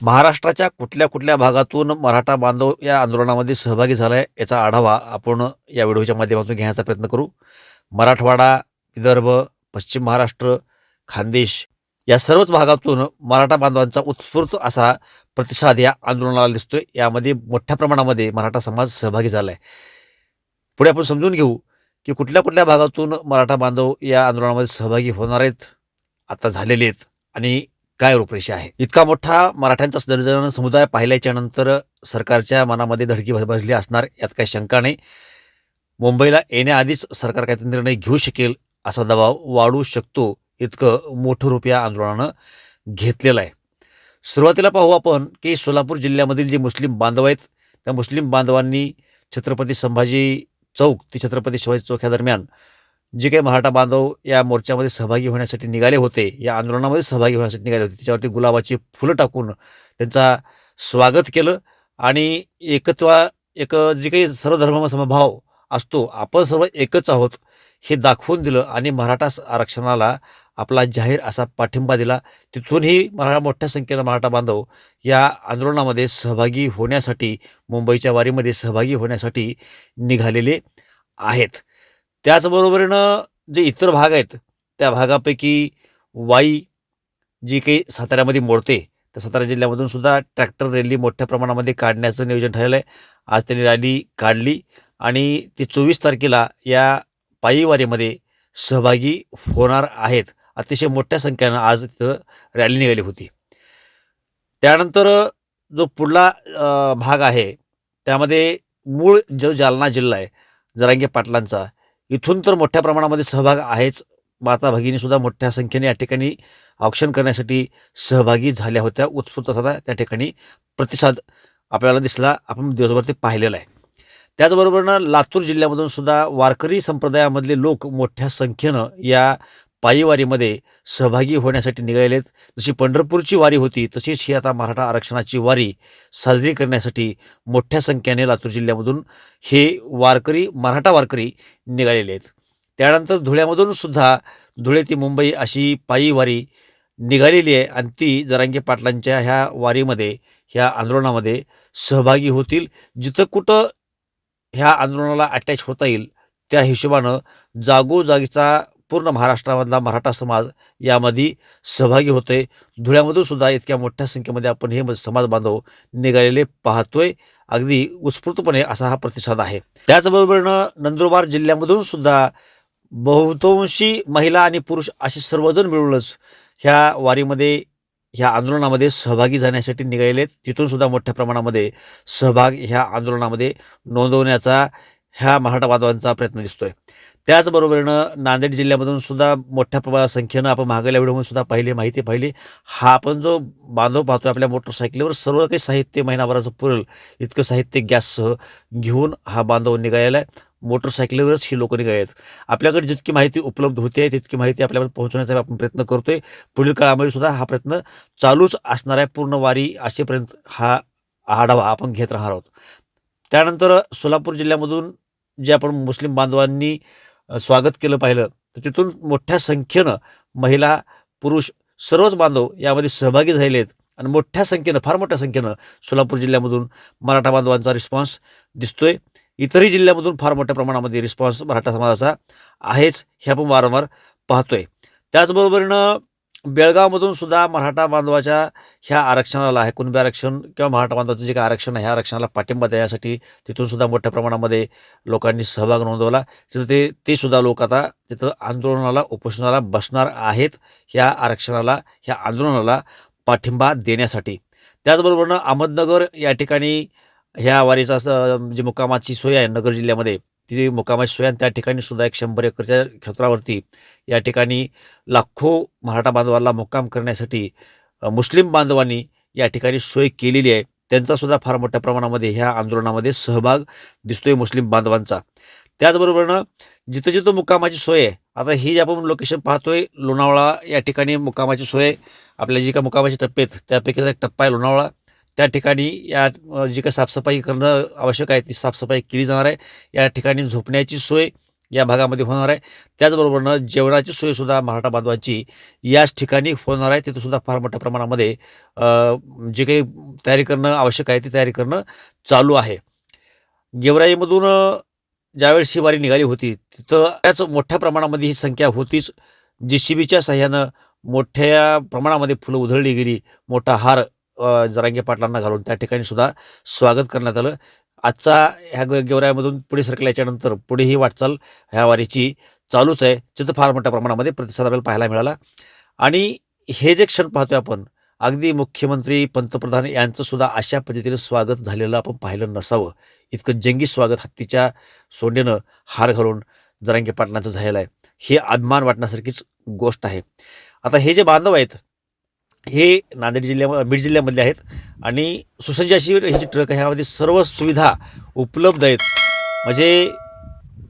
महाराष्ट्राच्या कुठल्या कुठल्या भागातून मराठा बांधव या आंदोलनामध्ये सहभागी झाला आहे याचा आढावा आपण या व्हिडिओच्या माध्यमातून घेण्याचा प्रयत्न करू. मराठवाडा विदर्भ पश्चिम महाराष्ट्र खानदेश या सर्वच भागातून मराठा बांधवांचा उत्स्फूर्त असा प्रतिसाद या आंदोलनाला दिसतोय. यामध्ये मोठ्या प्रमाणामध्ये मराठा समाज सहभागी झाला आहे पुढे आपण समजून घेऊ की कुठल्या कुठल्या भागातून मराठा बांधव या आंदोलनामध्ये सहभागी होणार आहेत आता झालेले आहेत आणि काय रूपरेषा आहे? इतका मोठा मराठ्यांचा दर्जन समुदाय पाहिल्याच्या नंतर सरकारच्या मनामध्ये धडकी भरली असणार यात काही शंका नाही. मुंबईला येण्याआधीच सरकार काहीतरी निर्णय घेऊ शकेल असा दबाव वाढू शकतो इतकं मोठं रूप या आंदोलनानं घेतलेलं आहे. सुरुवातीला पाहू आपण की सोलापूर जिल्ह्यामधील जे मुस्लिम बांधव आहेत त्या मुस्लिम बांधवांनी छत्रपती संभाजी चौक ते छत्रपती शिवाजी चौक या दरम्यान जे काही मराठा बांधव या मोर्चामध्ये सहभागी होण्यासाठी निघाले होते या आंदोलनामध्ये सहभागी होण्यासाठी निघाले होते त्याच्यावरती गुलाबाची फुलं टाकून त्यांचा स्वागत केलं आणि एकत्व एक जे काही सर्वधर्म समभाव असतो आपण सर्व एकच आहोत हे दाखवून दिलं आणि मराठा आरक्षणाला आपला जाहीर असा पाठिंबा दिला. तिथूनही मराठा मोठ्या संख्येनं मराठा बांधव या आंदोलनामध्ये सहभागी होण्यासाठी मुंबईच्या वारीमध्ये सहभागी होण्यासाठी निघालेले आहेत. त्याचबरोबरीनं जे इतर भाग आहेत त्या भागापैकी वाई जी काही साताऱ्यामध्ये मोडते तर सातारा जिल्ह्यामधून सुद्धा ट्रॅक्टर रॅली मोठ्या प्रमाणामध्ये काढण्याचं नियोजन ठरलं आहे. आज त्यांनी रॅली काढली आणि ती चोवीस तारखेला या पायीवारीमध्ये सहभागी होणार आहेत. अतिशय मोठ्या संख्येनं आज तिथं रॅली निघाली होती. त्यानंतर जो पुढला भाग आहे त्यामध्ये मूळ जो जालना जिल्हा आहे जरांगे पाटलांचा इथून तर मोठ्या प्रमाणामध्ये सहभाग आहेच. माता भगिनीसुद्धा मोठ्या संख्येने या ठिकाणी ऑक्शन करण्यासाठी सहभागी झाल्या होत्या. उत्स्फूर्त असा त्या ठिकाणी प्रतिसाद आपल्याला दिसला. आपण दिवसभर ते पाहिलेलं आहे. त्याचबरोबरनं लातूर जिल्ह्यामधून सुद्धा वारकरी संप्रदायामधले लोक मोठ्या संख्येनं या पायीवारीमध्ये सहभागी होण्यासाठी निघालेले आहेत जशी पंढरपूरची वारी होती तशीच ही आता मराठा आरक्षणाची वारी साजरी करण्यासाठी मोठ्या संख्येने लातूर जिल्ह्यामधून हे वारकरी मराठा वारकरी निघालेले आहेत. त्यानंतर धुळ्यामधून सुद्धा धुळे ती मुंबई अशी पायी वारी निघालेली आहे आणि ती जरांगे पाटलांच्या ह्या वारीमध्ये ह्या आंदोलनामध्ये सहभागी होतील. जिथं कुठं ह्या आंदोलनाला अटॅच होता येईल त्या हिशोबानं जागोजागीचा पूर्ण महाराष्ट्रामधला मराठा समाज यामध्ये सहभागी होते धुळ्यामधून सुद्धा इतक्या मोठ्या संख्येमध्ये आपण हे समाज बांधव निघालेले पाहतोय. अगदी उत्स्फूर्तपणे असा हा प्रतिसाद आहे. त्याचबरोबरीनं नंदुरबार जिल्ह्यामधून सुद्धा बहुतांशी महिला आणि पुरुष असे सर्वजण मिळूनच ह्या वारीमध्ये ह्या आंदोलनामध्ये सहभागी जाण्यासाठी निघालेले आहेत. तिथून सुद्धा मोठ्या प्रमाणामध्ये सहभाग ह्या आंदोलनामध्ये नोंदवण्याचा ह्या मराठा बांधवांचा प्रयत्न दिसतोय. त्याचबरोबरीनं नांदेड जिल्ह्यामधून सुद्धा मोठ्या प्रमाणात संख्येनं आपण मागल्या व्हिडिओमध्ये सुद्धा पाहिली माहिती पाहिली. हा आपण जो बांधव पाहतोय आपल्या मोटरसायकलीवर सर्व काही साहित्य महिनाभराचं पुरेल. इतकं साहित्य गॅससह घेऊन हा बांधव निघालेला आहे. मोटरसायकलीवरच ही लोक निघाले आहेत आपल्याकडे जितकी माहिती उपलब्ध होते तितकी माहिती आपल्याकडे पोहोचवण्याचा आपण प्रयत्न करतोय. पुढील काळामध्ये सुद्धा हा प्रयत्न चालूच असणार आहे. पूर्ण वारी असेपर्यंत हा आढावा आपण घेत राहणार आहोत. त्यानंतर सोलापूर जिल्ह्यामधून जे आपण मुस्लिम बांधवांनी स्वागत केलं पाहिलं तर तिथून मोठ्या संख्येनं महिला पुरुष सर्वच बांधव यामध्ये सहभागी झालेले आहेत आणि मोठ्या संख्येनं फार मोठ्या संख्येनं सोलापूर जिल्ह्यामधून मराठा बांधवांचा रिस्पॉन्स दिसतोय. इतरही जिल्ह्यामधून फार मोठ्या प्रमाणामध्ये रिस्पॉन्स मराठा समाजाचा आहेच हे आपण वारंवार पाहतोय. त्याचबरोबरीनं बेळगावमधून सुद्धा मराठा बांधवाच्या ह्या आरक्षणाला आहे कुणबी आरक्षण किंवा मराठा बांधवाचं जे काही आरक्षण आहे ह्या आरक्षणाला पाठिंबा देण्यासाठी तिथून सुद्धा मोठ्या प्रमाणामध्ये लोकांनी सहभाग नोंदवला. तिथं ते ते सुद्धा लोक आता तिथं आंदोलनाला उपोषणाला बसणार आहेत ह्या आरक्षणाला ह्या आंदोलनाला पाठिंबा देण्यासाठी. त्याचबरोबरनं अहमदनगर या ठिकाणी ह्या वारीचा असं जी म्हणजे मुक्कामाची सोय आहे नगर जिल्ह्यामध्ये. ती मुकामाची सोय आणि त्या ठिकाणी सुद्धा एक शंभर एकरच्या क्षेत्रावरती या ठिकाणी लाखो मराठा बांधवाला मुक्काम करण्यासाठी मुस्लिम बांधवांनी या ठिकाणी सोय केलेली आहे. त्यांचासुद्धा फार मोठ्या प्रमाणामध्ये ह्या आंदोलनामध्ये सहभाग दिसतोय मुस्लिम बांधवांचा. त्याचबरोबरनं जिथं जिथं मुक्कामाची सोय आहे आता ही जी आपण लोकेशन पाहतोय लोणावळा या ठिकाणी मुक्कामाची सोय आपल्या जी काय मुक्कामाचे टप्पे आहेत त्यापैकीचा एक टप्पा आहे लोणावळा. त्या ठिकाणी या जी काही साफसफाई करणं आवश्यक आहे ती साफसफाई केली जाणार आहे. या ठिकाणी झोपण्याची सोय या भागामध्ये होणार आहे. त्याचबरोबरनं जेवणाची सोयसुद्धा मराठा बांधवांची याच ठिकाणी होणार आहे. तिथंसुद्धा फार मोठ्या प्रमाणामध्ये जे काही तयारी करणं आवश्यक आहे ती तयारी करणं चालू आहे. गेवराईमधून ज्यावेळेस ही वारी निघाली होती तिथं त्याच मोठ्या प्रमाणामध्ये ही संख्या होतीच. जी सी बीच्या सहाय्यानं मोठ्या प्रमाणामध्ये फुलं उधळली गेली मोठा हार जरांगे पाटलांना घालून त्या ठिकाणी सुद्धा स्वागत करण्यात आलं. आजचा ह्या गेवऱ्यामधून पुढे सरकल्याच्यानंतर पुढे ही वाटचाल ह्या वारीची चालूच आहे. तिथं फार मोठ्या प्रमाणामध्ये प्रतिसाद आपल्याला पाहायला मिळाला. आणि हे जे क्षण पाहतोय आपण अगदी मुख्यमंत्री पंतप्रधान यांचं सुद्धा अशा पद्धतीने स्वागत झालेलं आपण पाहिलं नसावं. इतकं जंगी स्वागत हत्तीच्या सोंडेनं हार घालून जरांगे पाटलांचं झालेलं आहे. हे अभिमान वाटण्यासारखीच गोष्ट आहे. आता हे जे बांधव आहेत हे नांदेड जिल्ह्या बीड जिल्ह्यामधले आहेत. आणि सुसज्ज अशी ह्याची ट्रक आहे. ह्यामध्ये सर्व सुविधा उपलब्ध आहेत. म्हणजे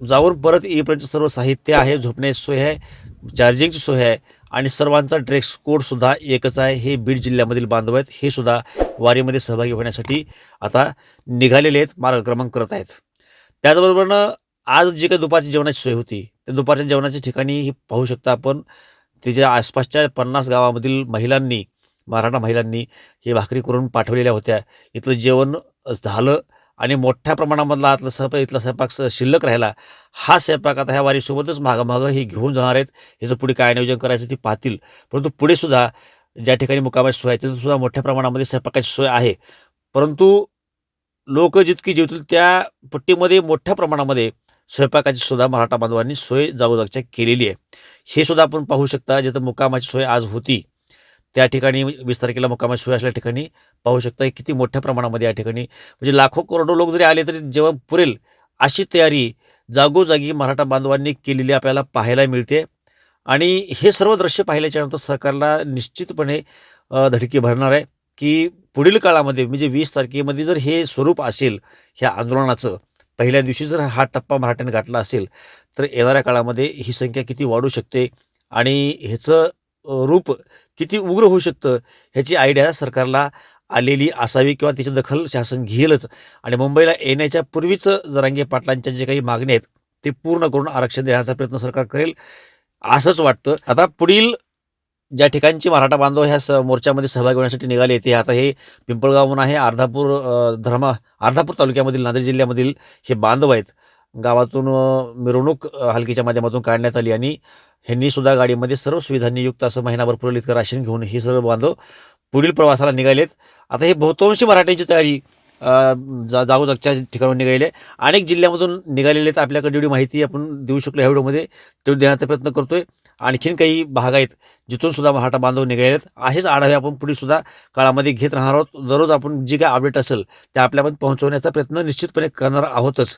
जाऊन परत येईपर्यंत सर्व साहित्य आहे झोपण्याची सोय आहे चार्जिंगची सोय आहे आणि सर्वांचा ड्रेस कोडसुद्धा एकच आहे. हे बीड जिल्ह्यामधील बांधव आहेत. हे सुद्धा वारीमध्ये सहभागी होण्यासाठी आता निघालेले आहेत मार्गक्रमण करत आहेत. त्याचबरोबरनं आज जी काही दुपारची जेवणाची सोय होती त्या दुपारच्या जेवणाच्या ठिकाणी ही पाहू शकता आपण तिच्या आसपासच्या पन्नास गावामधील महिलांनी मराठा महिलांनी हे भाकरी करून पाठवलेल्या होत्या. इथलं जेवण झालं आणि मोठ्या प्रमाणामधला आतला स्वयंपाक इथला स्वयंपाक स- शिल्लक राहिला. हा स्वयंपाक आता ह्या वारीसोबतच मागं हे घेऊन जाणार आहेत. ह्याचं पुढे काय नियोजन करायचं ते पाहतील. परंतु पुढे सुद्धा ज्या ठिकाणी मुकामाची सोय आहे तिथंसुद्धा मोठ्या प्रमाणामध्ये स्वयंपाकाची सोय आहे. परंतु लोक जितकी जेवतील त्या पट्टीमध्ये मोठ्या प्रमाणामध्ये स्वयंपाकाची सुद्धा मराठा बांधवांनी सोय जागोजागच्या केलेली आहे. हे सुद्धा आपण पाहू शकता जिथं मुकामाची सोय आज होती त्या ठिकाणी वीस तारखेला मुकामाची सोय असल्या ठिकाणी पाहू शकता किती मोठ्या प्रमाणामध्ये या ठिकाणी म्हणजे लाखो करोडो लोक जरी आले तरी जेवण पुरेल अशी तयारी जागोजागी मराठा बांधवांनी केलेली आपल्याला पाहायला मिळते. आणि हे सर्व दृश्य पाहिल्याच्यानंतर सरकारला निश्चितपणे धडकी भरणार आहे की पुढील काळामध्ये म्हणजे वीस तारखेमध्ये जर हे स्वरूप असेल ह्या आंदोलनाचं पहिल्या दिवशी जर हा टप्पा मराठ्याने गाठला असेल तर येणाऱ्या काळामध्ये ही संख्या किती वाढू शकते आणि ह्याचं रूप किती उग्र होऊ शकतं ह्याची आयडिया सरकारला आलेली असावी किंवा त्याची दखल शासन घेईलच. आणि मुंबईला येण्याच्या पूर्वीच जरांगे पाटलांच्या जे काही मागण्या आहेत ते पूर्ण करून आरक्षण देण्याचा प्रयत्न सरकार करेल असंच वाटतं. आता पुढील ज्या ठिकाणची मराठा बांधव ह्या स मोर्चामध्ये सहभागी होण्यासाठी निघाले ते आता हे पिंपळगावहून आहे अर्धापूर धर्मा अर्धापूर तालुक्यामधील नांदेड जिल्ह्यामधील हे बांधव आहेत. गावातून मिरवणूक हलकीच्या माध्यमातून काढण्यात आली आणि ह्यांनी सुद्धा गाडीमध्ये सर्व सुविधांनी युक्त असं महिनाभर पुरेल इतकं राशन घेऊन हे सर्व बांधव पुढील प्रवासाला निघालेत. आता हे बहुतांशी मराठ्यांची तयारी जा जागोजागच्या ठिकाणून निघाले आहे अनेक जिल्ह्यामधून निघालेले आहेत. आपल्याकडे एवढी माहिती आपण देऊ शकलो ह्या व्हिडिओमध्ये तेवढी देण्याचा प्रयत्न करतो आहे आणखीन काही भाग आहेत जिथून सुद्धा मराठा बांधव निघाले आहेत. असेच आढावे आपण पुढे सुद्धा काळामध्ये घेत राहणार आहोत. दररोज आपण जी काय अपडेट असेल ते आपल्यापर्यंत पोहोचवण्याचा प्रयत्न निश्चितपणे करणार आहोतच.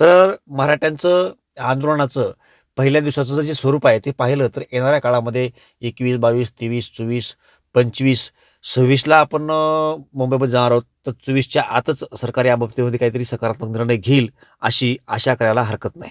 तर मराठ्यांचं आंदोलनाचं पहिल्या दिवसाचं जे स्वरूप आहे ते पाहिलं तर येणाऱ्या काळामध्ये एकवीस बावीस तेवीस चोवीस पंचवीस सव्वीसला आपण मुंबईमध्ये जाणार आहोत. तर चोवीसच्या आतच सरकार या बाबतीमध्ये काहीतरी सकारात्मक निर्णय घेईल अशी आशा करायला हरकत नाही.